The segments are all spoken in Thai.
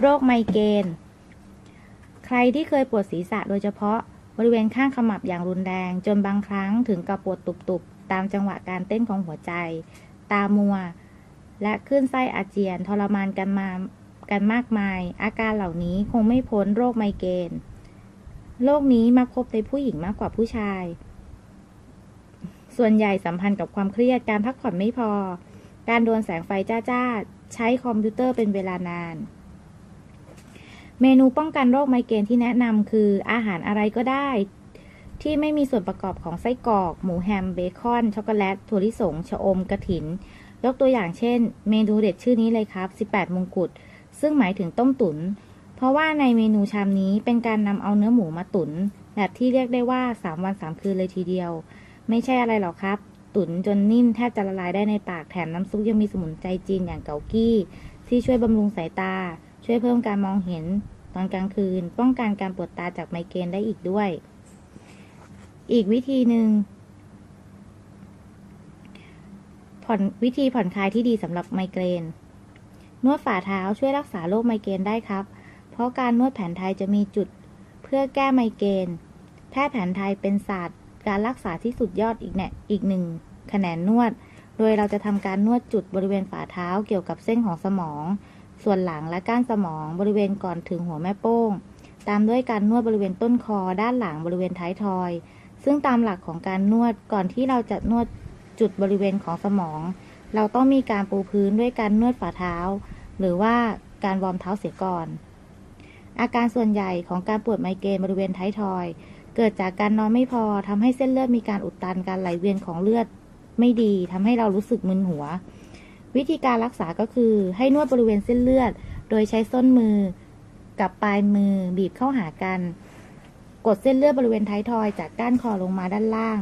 โรคไมเกรนใครที่เคยปวดศีรษะโดยเฉพาะบริเวณข้างขมับอย่างรุนแรง จนบางครั้งถึงกับปวดตุบๆ ตามจังหวะการเต้นของหัวใจ ตามัว และขึ้นไส้อาเจียน ทรมานกันมากันมากมาย อาการเหล่านี้คงไม่พ้นโรคไมเกรนโรคนี้มักพบในผู้หญิงมากกว่าผู้ชาย ส่วนใหญ่สัมพันธ์กับความเครียดการพักผ่อนไม่พอ การโดนแสงไฟจ้าๆ ใช้คอมพิวเตอร์เป็นเวลานาน เมนูป้องกันโรคไมเกรนที่แนะนำคืออาหารอะไรก็ได้ ที่ไม่มีส่วนประกอบของไส้กรอก หมูแฮม เบคอน ช็อกโกแลต ถั่วลิสง ชะอม กระถิน ยกตัวอย่างเช่น เมนูเด็ดชื่อนี้เลยครับ 18 มงกุฎ ซึ่งหมายถึงต้มตุนเพราะว่าในเมนูชามนี้เป็นการนำเอาเนื้อหมูมาตุ๋นแบบที่เรียกได้ว่า 3 วัน 3 คืนเลยทีเดียว ไม่ใช่อะไรหรอกครับ ตุ๋นจนนิ่มแทบจะละลายได้ในปาก แถมน้ำซุปยังมีสมุนไพรจีนอย่างเกากี้ ที่ช่วยบำรุงสายตา ช่วยเพิ่มการมองเห็น ตอนกลางคืน ป้องกันการปวดตาจากไมเกรนได้อีกด้วย อีกวิธีหนึ่งผ่อนวิธีผ่อนคลายที่ดีสำหรับไมเกรน นวดฝ่าเท้าช่วยรักษาโรคไมเกรนได้ครับ เพราะการนวดแผนไทยจะมีจุดเพื่อแก้ไมเกรน แพทย์แผนไทยเป็นศาสตร์ การรักษาที่สุดยอดอีกแน่อีกหนึ่งแขนงนวด โดยเราจะทำการนวดจุดบริเวณฝ่าเท้าเกี่ยวกับเส้นของสมอง ส่วนหลังและก้านสมองบริเวณก่อนถึงหัวแม่โป้ง ตามด้วยการนวดบริเวณต้นคอด้านหลังบริเวณท้ายทอย ซึ่งตามหลักของการนวดก่อนที่เราจะนวดจุดบริเวณของสมอง เราต้องมีการปูพื้นด้วยการนวดฝ่าเท้า หรือว่าการวอร์มเท้าเสียก่อน อาการส่วนใหญ่ของการปวดไมเกรนบริเวณท้ายทอย เกิดจากการนอนไม่พอทำให้เส้นเลือดมีการอุดตันการไหลเวียนของเลือด ไม่ดีทำให้เรารู้สึกมึนหัว วิธีการรักษาก็คือให้นวดบริเวณเส้นเลือด โดยใช้ส้นมือกับปลายมือบีบเข้าหากัน กดเส้นเลือดบริเวณท้ายทอยจากก้านคอลงมาด้านล่าง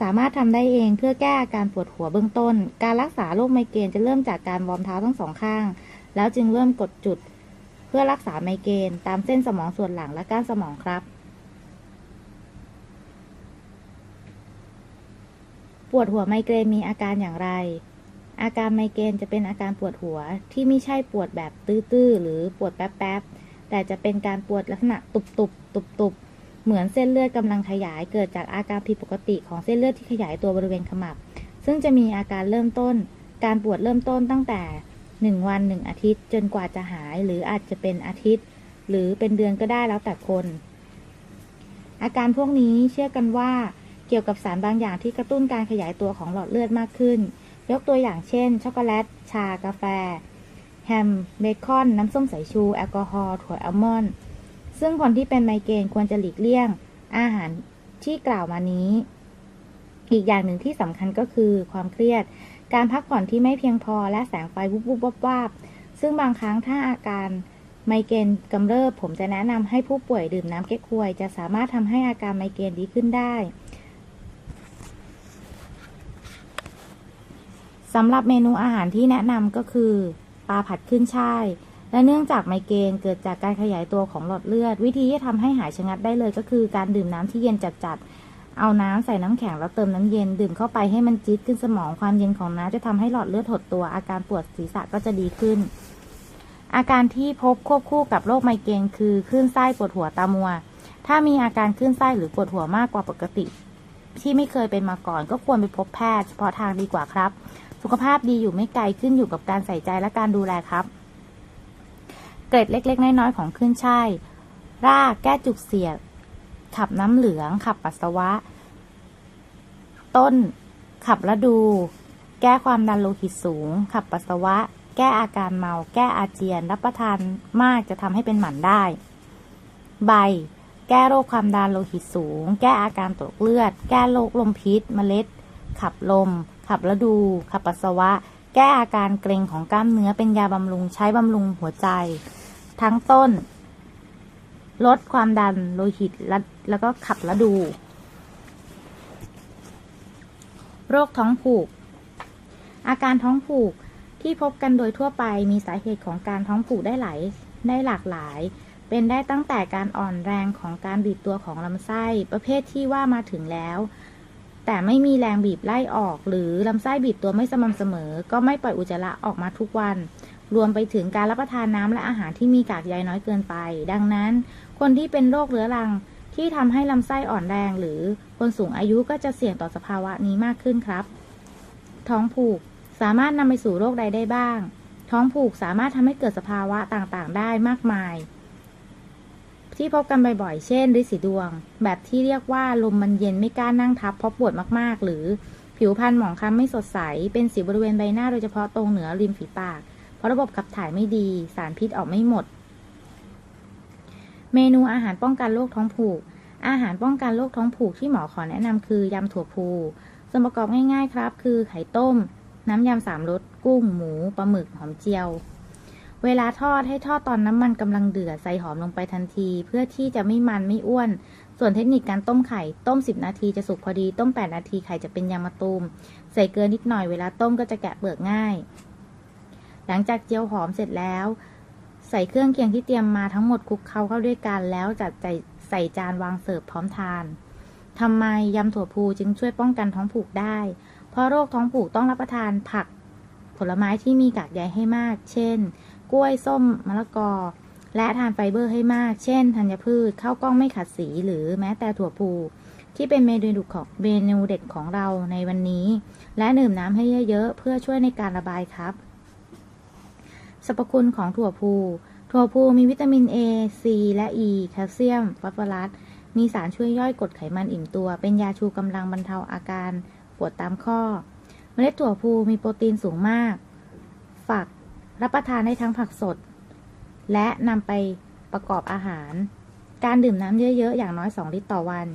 สามารถทำได้เองเพื่อแก้อาการปวดหัวเบื้องต้น การรักษาโรคไมเกรนจะเริ่มจากการวอร์มเท้าทั้งสองข้าง แล้วจึงเริ่มกดจุด เพื่อรักษาไมเกรนตามเส้นสมองส่วนหลังและก้านสมองครับ ปวดหัวไมเกรนมีอาการอย่างไร อาการไมเกรนจะเป็นอาการปวดหัวที่ไม่ใช่ปวดแบบตื้อๆหรือปวดแป๊บๆ แต่จะเป็นการปวดลักษณะตุบๆ ตุบๆ เหมือนเส้นเลือดกำลังขยาย เกิดจากอาการผิดปกติของเส้นเลือดที่ขยายตัวบริเวณขมับ ซึ่งจะมีอาการเริ่มต้น การปวดเริ่มต้นตั้งแต่ 1 วัน 1 อาทิตย์ จนกว่าจะหายหรืออาจจะเป็นอาทิตย์ หรือเป็นเดือนก็ได้แล้วแต่คน อาการพวกนี้เชื่อกันว่า กี่ยวกับสารบางอย่างที่กระตุ้นการขยายตัวของหลอดเลือดมากขึ้น ยกตัวอย่างเช่น ช็อกโกแลต ชา กาแฟ แฮม เบคอน น้ำส้มสายชู แอลกอฮอล์ ถั่วอัลมอนด์ ซึ่งคนที่เป็นไมเกรนควรจะหลีกเลี่ยง อาหารที่กล่าวมานี้ อีกอย่างหนึ่งที่สำคัญก็คือความเครียด การพักผ่อนที่ไม่เพียงพอและแสงไฟวุบวุบวับวบซึ่งบางครั้งถ้าอาการไมเกรนกำเริบ ผมจะแนะนำให้ผู้ป่วยดื่มน้ำเก๊กฮวย จะสามารถทำให้อาการไมเกรนดีขึ้นได้ สำหรับเมนูอาหารที่แนะนำก็คือปลาผัดขึ้นช่าย และเนื่องจากไมเกรนเกิดจากการขยายตัวของหลอดเลือด วิธีที่ทำให้หายชะงัดได้เลยก็คือการดื่มน้ำที่เย็นจัดๆ เอาน้ำใส่น้ำแข็งแล้วเติมน้ำเย็น ดื่มเข้าไปให้มันจี๊ดขึ้นสมองความเย็นของน้ำจะทำให้หลอดเลือดหดตัว อาการปวดศีรษะก็จะดีขึ้น อาการที่พบควบคู่กับโรคไมเกรนคือคลื่นไส้ปวดหัวตามัว ถ้ามีอาการคลื่นไส้หรือปวดหัวมากกว่าปกติ ที่ไม่เคยเป็นมาก่อน ก็ควรไปพบแพทย์เฉพาะทางดีกว่าครับ สุขภาพดีอยู่ไม่ไกลขึ้นอยู่กับการใส่ใจและการดูแลครับ เกร็ดเล็ก ๆ น้อยๆของขึ้นช่ายรากแก้จุกเสียด ขับน้ำเหลือง ขับปัสสาวะ ต้น ขับระดู แก้ความดันโลหิตสูง ขับปัสสาวะ แก้อาการเมา แก้อาเจียน รับประทานมากจะทำให้เป็นหมันได้ ใบ แก้โรคความดันโลหิตสูง แก้อาการตกเลือด แก้โรคลมพิษ เมล็ด ขับลม ขับระดู ขับปัสสาวะ แก้อาการเกร็งของกล้ามเนื้อเป็นยาบำรุง ใช้บำรุงหัวใจ ทั้งต้น ลดความดันโลหิตและแล้วก็ขับระดู โรคท้องผูก อาการท้องผูกที่พบกันโดยทั่วไปมีสาเหตุของการท้องผูกได้หลายได้หลากหลาย เป็นได้ตั้งแต่การอ่อนแรงของการบีบตัวของลำไส้ ประเภทที่ว่ามาถึงแล้ว แต่ไม่มีแรงบีบไล่ออก หรือลำไส้บีบตัวไม่สม่ำเสมอ ก็ไม่ปล่อยอุจจาระออกมาทุกวัน รวมไปถึงการรับประทานน้ำและอาหารที่มีกากใยน้อยเกินไป ดังนั้น คนที่เป็นโรคเรื้อรังที่ทำให้ลำไส้อ่อนแรง หรือคนสูงอายุก็จะเสี่ยงต่อสภาวะนี้มากขึ้นครับ ท้องผูกสามารถนำไปสู่โรคใดได้บ้าง ท้องผูกสามารถทำให้เกิดสภาวะต่างๆ ได้มากมาย ที่พบกันบ่อยๆ เช่นริดสีดวง แบบที่เรียกว่าลมมันเย็นไม่กล้านั่งทับเพราะปวดมากๆ หรือผิวพรรณหมองคล้ำไม่สดใส เป็นสีบริเวณใบหน้าโดยเฉพาะตรงเหนือริมฝีปาก เพราะระบบขับถ่ายไม่ดี สารพิษออกไม่หมด เมนูอาหารป้องกันโรคท้องผูก อาหารป้องกันโรคท้องผูกที่หมอขอแนะนำคือยำถั่วพูส่วนประกอบง่ายๆครับ คือไข่ต้ม น้ำยำสามรสกุ้ง หมูปลาหมึกหอมเจียว เวลาทอดให้ทอดตอนน้ำมันกำลังเดือดใส่หอมลงไปทันที เพื่อที่จะไม่มันไม่อ้วน ส่วนเทคนิคการต้มไข่ ต้ม 10 นาทีจะสุกพอดี ต้ม 8 นาทีไข่จะเป็นยางมะตูม ใส่เกลือนิดหน่อยเวลาต้มก็จะแกะเปลือกง่าย หลังจากเจียวหอมเสร็จแล้ว ใส่เครื่องเคียงที่เตรียมมาทั้งหมดคลุกเคล้าเข้าด้วยกันแล้วจัดใส่ใส่จานวางเสิร์ฟพร้อมทานทำไมยำถั่วพูจึงช่วยป้องกันท้องผูกได้ เพราะโรคท้องผูกต้องรับประทานผัก ผลไม้ที่มีกากใยให้มาก เช่น กล้วยส้มมะละกอ และทานไฟเบอร์ให้มาก เช่นธัญพืชข้าวกล้องไม่ขัดสีหรือแม้แต่ถั่วพูที่เป็นเมนูเด็ดของเมนูเด็ดของเราในวันนี้ และดื่มน้ำให้เยอะๆ เพื่อช่วยในการระบายครับ สรรพคุณของถั่วพู ถั่วพูมีวิตามิน A C และ E แคลเซียม ฟอสฟอรัส มีสารช่วยย่อยกรดไขมันอิ่มตัว เป็นยาชูกำลังบรรเทาอาการปวดตามข้อ เมล็ดถั่วพูมีโปรตีนสูงมาก ฝัก รับประทานได้ทั้งผักสด และนำไปประกอบอาหาร การดื่มน้ำเยอะๆ อย่างน้อย 2 ลิตรต่อวัน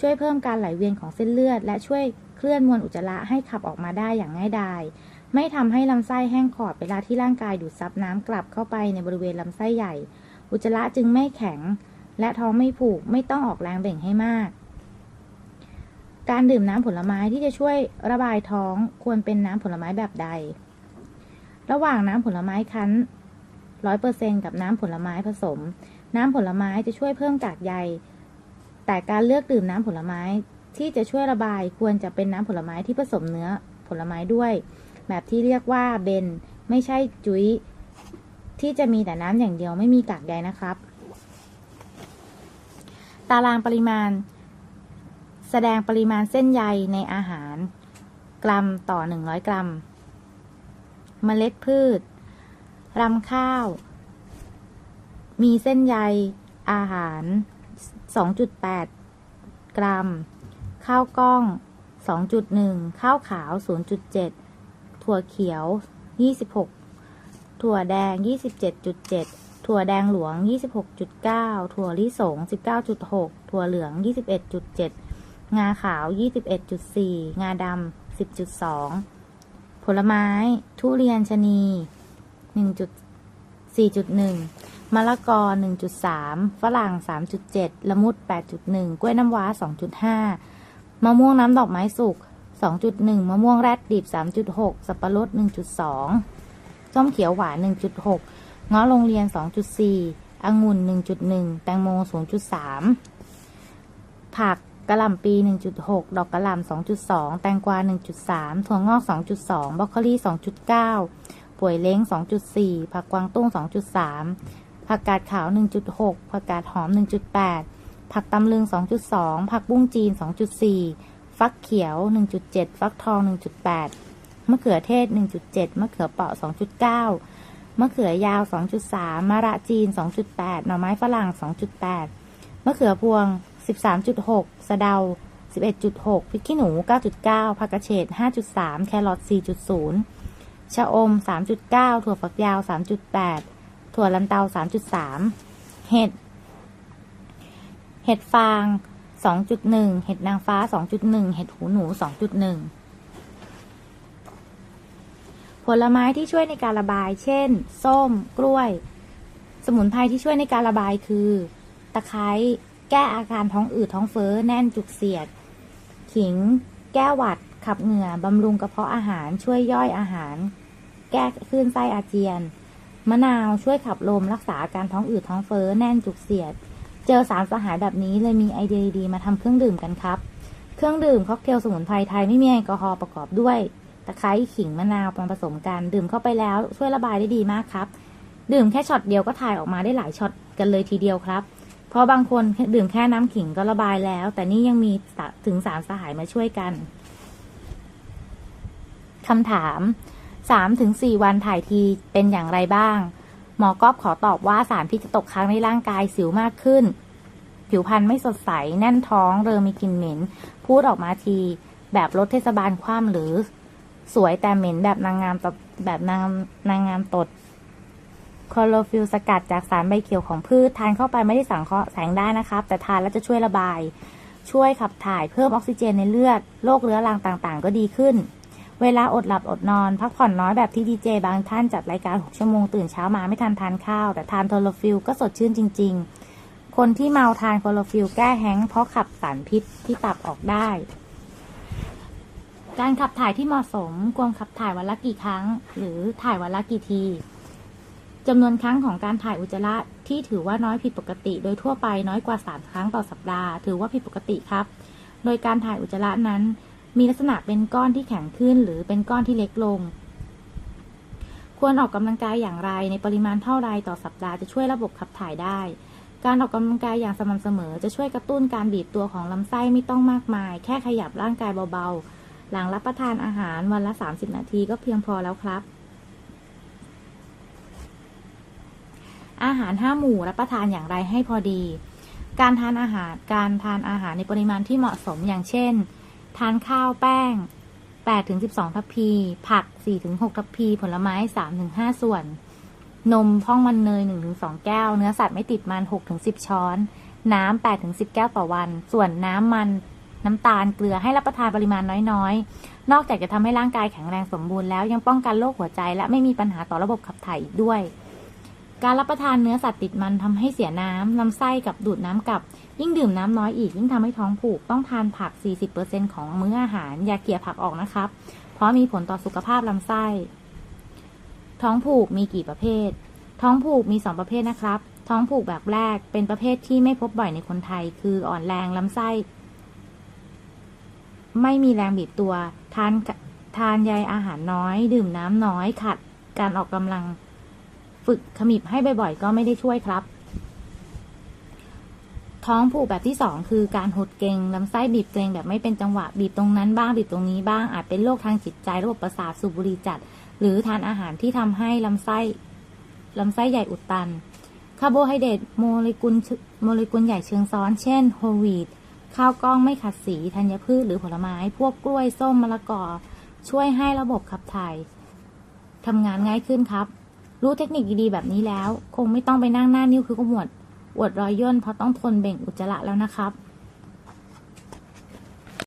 ช่วยเพิ่มการไหลเวียนของเส้นเลือด และช่วยเคลื่อนมวลอุจจาระให้ขับออกมาได้อย่างง่ายดาย ไม่ทำให้ลำไส้แห้งขอดเวลาที่ร่างกายดูดซับน้ำกลับเข้าไปในบริเวณลำไส้ใหญ่ อุจจาระจึงไม่แข็ง และท้องไม่ผูก ไม่ต้องออกแรงเบ่งให้มากการดื่มน้ำผลไม้ที่จะช่วยระบายท้องควรเป็นน้ำผลไม้แบบใด ระหว่างน้ำผลไม้คั้น100%กับน้ำผลไม้ผสม น้ำผลไม้จะช่วยเพิ่มกากใย แต่การเลือกดื่มน้ำผลไม้ที่จะช่วยระบายควรจะเป็นน้ำผลไม้ที่ผสมเนื้อผลไม้ด้วย แบบที่เรียกว่าเบน ไม่ใช่จุ้ยที่จะมีแต่น้ำอย่างเดียวไม่มีกากใยนะครับ ตารางปริมาณ แสดงปริมาณเส้นใยในอาหาร กรัมต่อ 100 กรัม เมล็ดพืช รำข้าว มีเส้นใยอาหาร 2.8 กรัม ข้าวกล้อง 2.1 ข้าวขาว 0.7 ถั่วเขียว 26 ถั่วแดง 27.7ถั่วแดงหลวง 26.9 ถั่วลิสง 19.6 ถั่วเหลือง 21.7 งาขาว 21.4 งาดำ 10.2 ลไม้ ทุเรียนชนี1.4.1มะละกอ 1.3 ฝรั่ง 3.7 ละมุด 8.1 กล้วยน้ำว้า 2.5 มะม่วงน้ำดอกไม้สุก 2.1 มะม่วงแรดดิบ 3.6 สับปะรด 1.2 ส้มเขียวหวาน 1.6งาะโรงเรียน 2.4องุ่น 1.1 แตงโม 0.3 ผัก กะหล่ำปี 1.6 ดอกกะหล่ำ2.2 แตงกวา 1.3 ถั่วงอก 2.2 บรอกโคลี 2.9 ป่วยเล้ง 2.4 ผักกวางตุ้ง 2.3 ผักกาดขาว 1.6 ผักกาดหอม 1.8 ผักตำลึง 2.2 ผักบุ้งจีน 2.4 ฟักเขียว 1.7 ฟักทอง 1.8 มะเขือเทศ 1.7 มะเขือเปราะ 2.9 มะเขือยาว 2.3 มะระจีน 2.8 หน่อไม้ฝรั่ง 2.8 มะเขือพวง 13.6 สะเดา 11.6พริกขี้หนู 9.9ผักกระเฉด 5.3 แครอท 4.0 ชะอม 3.9 ถั่วฝักยาว 3.8 ถั่วลันเตา 3.3 เห็ด เห็ดฟาง 2.1 เห็ดนางฟ้า 2.1 เห็ดหูหนู 2.1 ผลไม้ที่ช่วยในการระบาย เช่น ส้ม กล้วย สมุนไพรที่ช่วยในการระบายคือ ตะไคร้แก้อาการท้องอืดท้องเฟ้อแน่นจุกเสียด ขิง แก้หวัด ขับเหงื่อบำรุงกระเพาะอาหารช่วยย่อยอาหาร แก้คลื่นไส้อาเจียน มะนาวช่วยขับลมรักษาอาการท้องอืดท้องเฟ้อแน่นจุกเสียด เจอสารสหายแบบนี้เลยมีไอเดียดีๆมาทำเครื่องดื่มกันครับ เครื่องดื่มค็อกเทลสมุนไพรไทยไม่มีแอลกอฮอล์ประกอบด้วย ตะไคร้ขิงมะนาวมาผสมกันดื่มเข้าไปแล้วช่วยระบายได้ดีมากครับ ดื่มแค่ช็อตเดียวก็ถ่ายออกมาได้หลายช็อตกันเลยทีเดียวครับ เพราะบางคนดื่มแค่น้ำขิงก็ระบายแล้ว แต่นี่ยังมีถึงสารสหายมาช่วยกันคำถามสามถึงสี่วันถ่ายทีเป็นอย่างไรบ้าง หมอกอบขอตอบว่าสารพิษจะตกค้างในร่างกายสิวมากขึ้น ผิวพรรณไม่สดใส แน่นท้องเริ่มมีกลิ่นเหม็น พูดออกมาที แบบรถเทศบาลคว่ำหรือ สวยแต่เหม็นแบบนางงามตดแบบนางนางงามตด คลอโรฟิลสกัดจากสารใบเขียวของพืชทานเข้าไปไม่ได้สังเคราะห์แสงได้นะครับ แต่ทานแล้วจะช่วยระบาย ช่วยขับถ่ายเพิ่มออกซิเจนในเลือดโรคเรื้อรังต่างๆ ก็ดีขึ้น เวลาอดหลับอดนอน พักผ่อนน้อยแบบที่ดีเจบางท่านจัดรายการ 6 ชั่วโมงตื่นเช้ามาไม่ทันทานข้าว แต่ทานโทโลฟิลก็สดชื่นจริง ๆ คนที่เมาทานโคโลฟิลแก้แห้งเพราะขับสารพิษที่ตับออกได้ การขับถ่ายที่เหมาะสมควรขับถ่ายวันละกี่ครั้ง หรือถ่ายวันละกี่ที จำนวนครั้งของการถ่ายอุจจาระที่ถือว่าน้อยผิดปกติ โดยทั่วไปน้อยกว่า 3 ครั้งต่อสัปดาห์ ถือว่าผิดปกติครับ โดยการถ่ายอุจจาระนั้น มีลักษณะเป็นก้อนที่แข็งขึ้น หรือเป็นก้อนที่เล็กลง ควรออกกำลังกายอย่างไรในปริมาณเท่าไรต่อสัปดาห์จะช่วยระบบขับถ่ายได้ การออกกำลังกายอย่างสม่ำเสมอ จะช่วยกระตุ้นการบีบตัวของลำไส้ไม่ต้องมากมาย แค่ขยับร่างกายเบาๆ หลังรับประทานอาหารวันละ 30 นาทีก็เพียงพอแล้วครับ อาหารห้าหมู่รับประทานอย่างไรให้พอดี การทานอาหารการทานอาหารในปริมาณที่เหมาะสมอย่างเช่น ทานข้าวแป้ง8-12 ทัพพี ผัก 4-6 ทัพพี ผลไม้ 3-5 ส่วน นมพ่องมันเนย 1-2 แก้ว เนื้อสัตว์ไม่ติดมัน 6-10 ช้อน น้ำ 8-10 แก้วต่อวัน ส่วนน้ำมัน น้ำตาล เกลือให้รับประทานปริมาณน้อยๆ นอกจากจะทำให้ร่างกายแข็งแรงสมบูรณ์แล้วยังป้องกันโรคหัวใจและไม่มีปัญหาต่อระบบขับถ่ายอีกด้วย การรับประทานเนื้อสัตว์ติดมันทำให้เสียน้ำลำไส้กับดูดน้ำกับ ยิ่งดื่มน้ำน้อยอีกยิ่งทำให้ท้องผูกต้องทานผัก 40%ของมื้ออาหาร อย่าเกี่ยผักออกนะครับ เพราะมีผลต่อสุขภาพลำไส้ ท้องผูกมีกี่ประเภท ท้องผูกมี 2 ประเภทนะครับ ท้องผูกแบบแรกเป็นประเภทที่ไม่พบบ่อยในคนไทย คืออ่อนแรงลำไส้ ไม่มีแรงบีบตัว ทานทานใยอาหารน้อย ดื่มน้ำน้อย ขัดการออกกำลัง ฝึกขมิบให้บ่อยๆ ก็ไม่ได้ช่วยครับ ท้องผูกแบบที่สองคือการหดเกร็งลำไส้บีบเกร็งแบบไม่เป็นจังหวะบีบตรงนั้นบ้างบีบตรงนี้บ้างอาจเป็นโรคทางจิตใจระบบประสาทสูบบุหรี่จัด หรือทานอาหารที่ทำให้ลำไส้ลำไส้ใหญ่อุดตัน คาร์โบไฮเดรตโมเลกุลโมเลกุลใหญ่เชิงซ้อน เช่นโฮลวีตข้าวกล้องไม่ขัดสีธัญพืชหรือผลไม้ พวกกล้วยส้มมะละกอ ช่วยให้ระบบขับถ่ายทำงานง่ายขึ้นครับ รู้เทคนิคดีๆแบบนี้แล้ว คงไม่ต้องไปนั่งหน้านิ้วคือขมวดอวดรอยย่นเพราะต้องทนเบ่งอุจจาระแล้วนะครับ